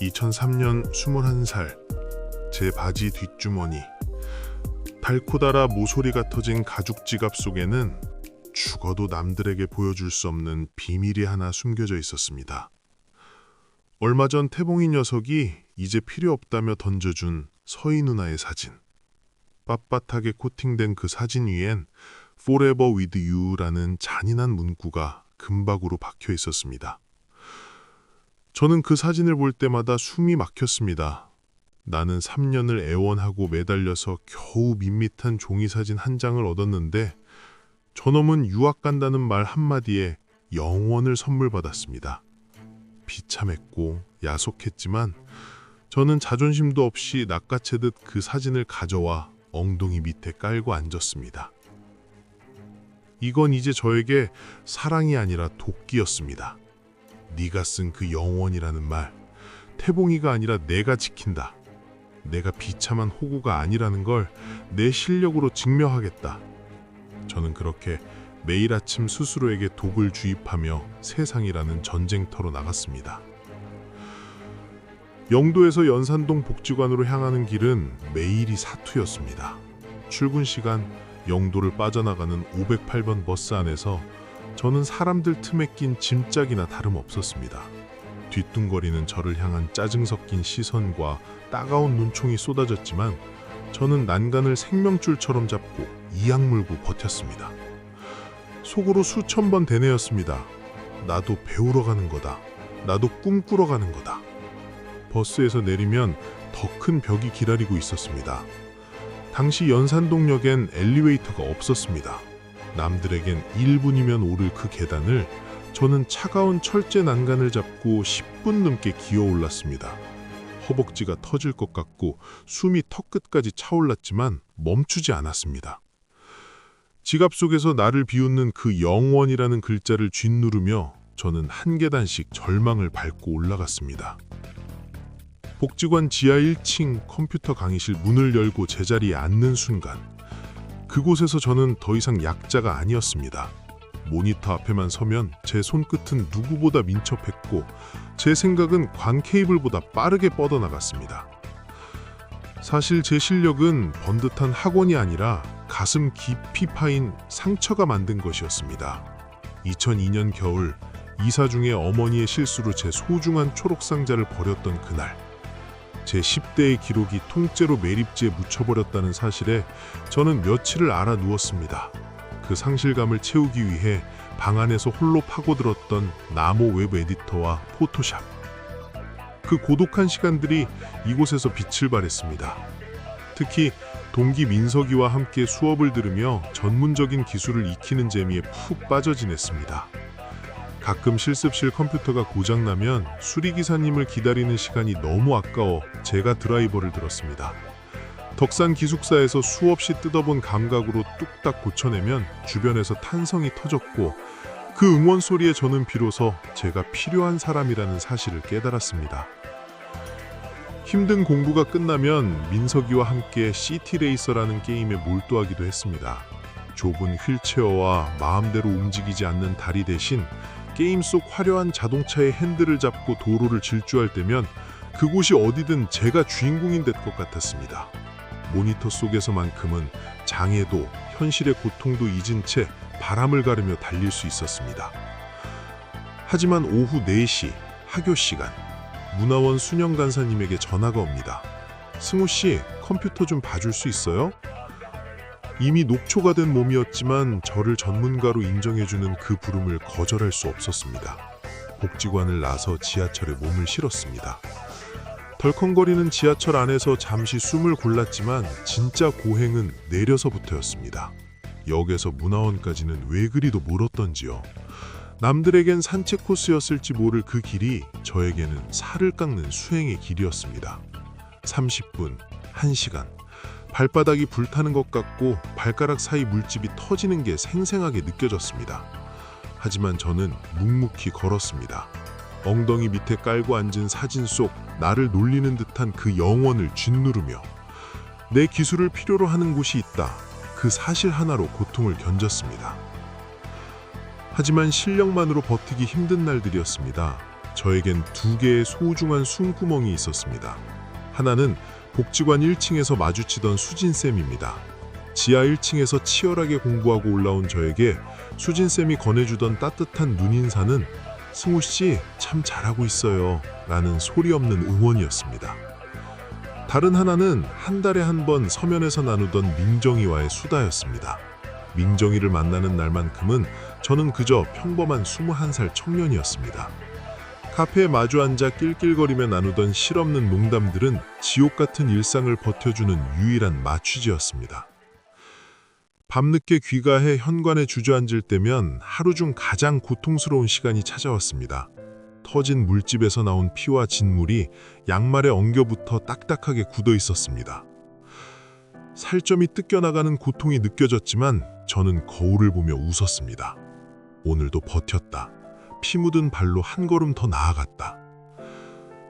2003년 21살 제 바지 뒷주머니 달코 달아 모서리가 터진 가죽 지갑 속에는 죽어도 남들에게 보여줄 수 없는 비밀이 하나 숨겨져 있었습니다. 얼마 전 태봉이 녀석이 이제 필요 없다며 던져준 서희 누나의 사진. 빳빳하게 코팅된 그 사진 위엔 Forever with you라는 잔인한 문구가 금박으로 박혀 있었습니다. 저는 그 사진을 볼 때마다 숨이 막혔습니다. 나는 3년을 애원하고 매달려서 겨우 밋밋한 종이 사진 한 장을 얻었는데 저놈은 유학 간다는 말 한마디에 영원을 선물 받았습니다. 비참했고 야속했지만 저는 자존심도 없이 낚아채듯 그 사진을 가져와 엉덩이 밑에 깔고 앉았습니다. 이건 이제 저에게 사랑이 아니라 도끼였습니다. 네가 쓴 그 영원이라는 말, 태봉이가 아니라 내가 지킨다. 내가 비참한 호구가 아니라는 걸 내 실력으로 증명하겠다. 저는 그렇게 매일 아침 스스로에게 독을 주입하며 세상이라는 전쟁터로 나갔습니다. 영도에서 연산동 복지관으로 향하는 길은 매일이 사투였습니다. 출근 시간 영도를 빠져나가는 508번 버스 안에서 저는 사람들 틈에 낀 짐짝이나 다름없었습니다. 뒤뚱거리는 저를 향한 짜증 섞인 시선과 따가운 눈총이 쏟아졌지만 저는 난간을 생명줄처럼 잡고 이악 물고 버텼습니다. 속으로 수천 번 되뇌었습니다. 나도 배우러 가는 거다. 나도 꿈꾸러 가는 거다. 버스에서 내리면 더 큰 벽이 기다리고 있었습니다. 당시 연산동역엔 엘리베이터가 없었습니다. 남들에겐 1분이면 오를 그 계단을 저는 차가운 철제 난간을 잡고 10분 넘게 기어 올랐습니다. 허벅지가 터질 것 같고 숨이 턱끝까지 차올랐지만 멈추지 않았습니다. 지갑 속에서 나를 비웃는 그 영원이라는 글자를 쥐누르며 저는 한 계단씩 절망을 밟고 올라갔습니다. 복지관 지하 1층 컴퓨터 강의실 문을 열고 제자리에 앉는 순간 그곳에서 저는 더 이상 약자가 아니었습니다. 모니터 앞에만 서면 제 손끝은 누구보다 민첩했고 제 생각은 관 케이블보다 빠르게 뻗어나갔습니다. 사실 제 실력은 번듯한 학원이 아니라 가슴 깊이 파인 상처가 만든 것이었습니다. 2002년 겨울 이사 중에 어머니의 실수로 제 소중한 초록 상자를 버렸던 그날 제 10대의 기록이 통째로 매립지에 묻혀버렸다는 사실에 저는 며칠을 알아 누웠습니다. 그 상실감을 채우기 위해 방 안에서 홀로 파고들었던 나모 웹 에디터와 포토샵. 그 고독한 시간들이 이곳에서 빛을 발했습니다. 특히 동기 민석이와 함께 수업을 들으며 전문적인 기술을 익히는 재미에 푹 빠져 지냈습니다. 가끔 실습실 컴퓨터가 고장나면 수리기사님을 기다리는 시간이 너무 아까워 제가 드라이버를 들었습니다. 덕산 기숙사에서 수없이 뜯어본 감각으로 뚝딱 고쳐내면 주변에서 탄성이 터졌고 그 응원 소리에 저는 비로소 제가 필요한 사람이라는 사실을 깨달았습니다. 힘든 공부가 끝나면 민석이와 함께 시티레이서라는 게임에 몰두하기도 했습니다. 좁은 휠체어와 마음대로 움직이지 않는 다리 대신 게임 속 화려한 자동차의 핸들을 잡고 도로를 질주할 때면 그곳이 어디든 제가 주인공인 될것 같았습니다. 모니터 속에서만큼은 장애도 현실의 고통도 잊은 채 바람을 가르며 달릴 수 있었습니다. 하지만 오후 4시 학교 시간 문화원 순영 간사님에게 전화가 옵니다. 승우 씨 컴퓨터 좀 봐줄 수 있어요? 이미 녹초가 된 몸이었지만 저를 전문가로 인정해주는 그 부름을 거절할 수 없었습니다. 복지관을 나서 지하철에 몸을 실었습니다. 덜컹거리는 지하철 안에서 잠시 숨을 골랐지만 진짜 고행은 내려서부터였습니다. 역에서 문화원까지는 왜 그리도 멀었던지요. 남들에겐 산책 코스였을지 모를 그 길이 저에게는 살을 깎는 수행의 길이었습니다. 30분, 1시간. 발바닥이 불타는 것 같고 발가락 사이 물집이 터지는 게 생생하게 느껴졌습니다. 하지만 저는 묵묵히 걸었습니다. 엉덩이 밑에 깔고 앉은 사진 속 나를 놀리는 듯한 그 영원을 쥐누르며 내 기술을 필요로 하는 곳이 있다. 그 사실 하나로 고통을 견뎠습니다. 하지만 실력만으로 버티기 힘든 날들이었습니다. 저에겐 두 개의 소중한 숨구멍이 있었습니다. 하나는 복지관 1층에서 마주치던 수진쌤입니다. 지하 1층에서 치열하게 공부하고 올라온 저에게 수진쌤이 건네주던 따뜻한 눈인사는 승우 씨 참 잘하고 있어요. 라는 소리 없는 응원이었습니다. 다른 하나는 한 달에 한 번 서면에서 나누던 민정이와의 수다였습니다. 민정이를 만나는 날만큼은 저는 그저 평범한 21살 청년이었습니다. 카페에 마주 앉아 낄낄거리며 나누던 실없는 농담들은 지옥 같은 일상을 버텨주는 유일한 마취제였습니다. 밤늦게 귀가해 현관에 주저앉을 때면 하루 중 가장 고통스러운 시간이 찾아왔습니다. 터진 물집에서 나온 피와 진물이 양말에 엉겨붙어 딱딱하게 굳어 있었습니다. 살점이 뜯겨나가는 고통이 느껴졌지만 저는 거울을 보며 웃었습니다. 오늘도 버텼다. 피 묻은 발로 한 걸음 더 나아갔다.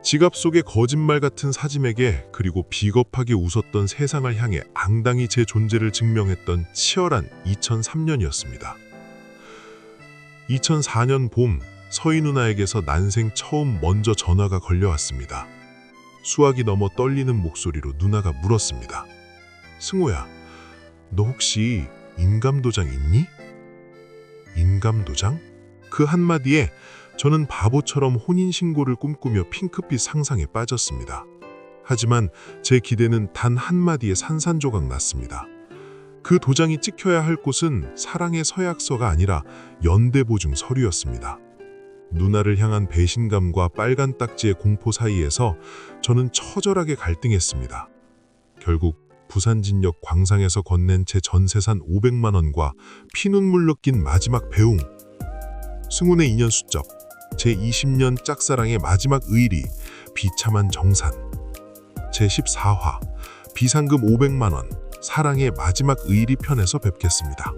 지갑 속의 거짓말 같은 사짐에게 그리고 비겁하게 웃었던 세상을 향해 앙당히 제 존재를 증명했던 치열한 2003년이었습니다. 2004년 봄 서희 누나에게서 난생 처음 먼저 전화가 걸려왔습니다. 수학이 넘어 떨리는 목소리로 누나가 물었습니다. 승호야, 너 혹시 인감도장 있니? 인감도장? 그 한마디에 저는 바보처럼 혼인신고를 꿈꾸며 핑크빛 상상에 빠졌습니다. 하지만 제 기대는 단 한마디에 산산조각 났습니다. 그 도장이 찍혀야 할 곳은 사랑의 서약서가 아니라 연대보증 서류였습니다. 누나를 향한 배신감과 빨간 딱지의 공포 사이에서 저는 처절하게 갈등했습니다. 결국 부산진역 광상에서 건넨 제 전세산 500만 원과 피눈물 넣긴 마지막 배웅, 승훈의 인연 수적, 제 20년 짝사랑의 마지막 의리, 비참한 정산, 제 14화, 비상금 500만 원, 사랑의 마지막 의리 편에서 뵙겠습니다.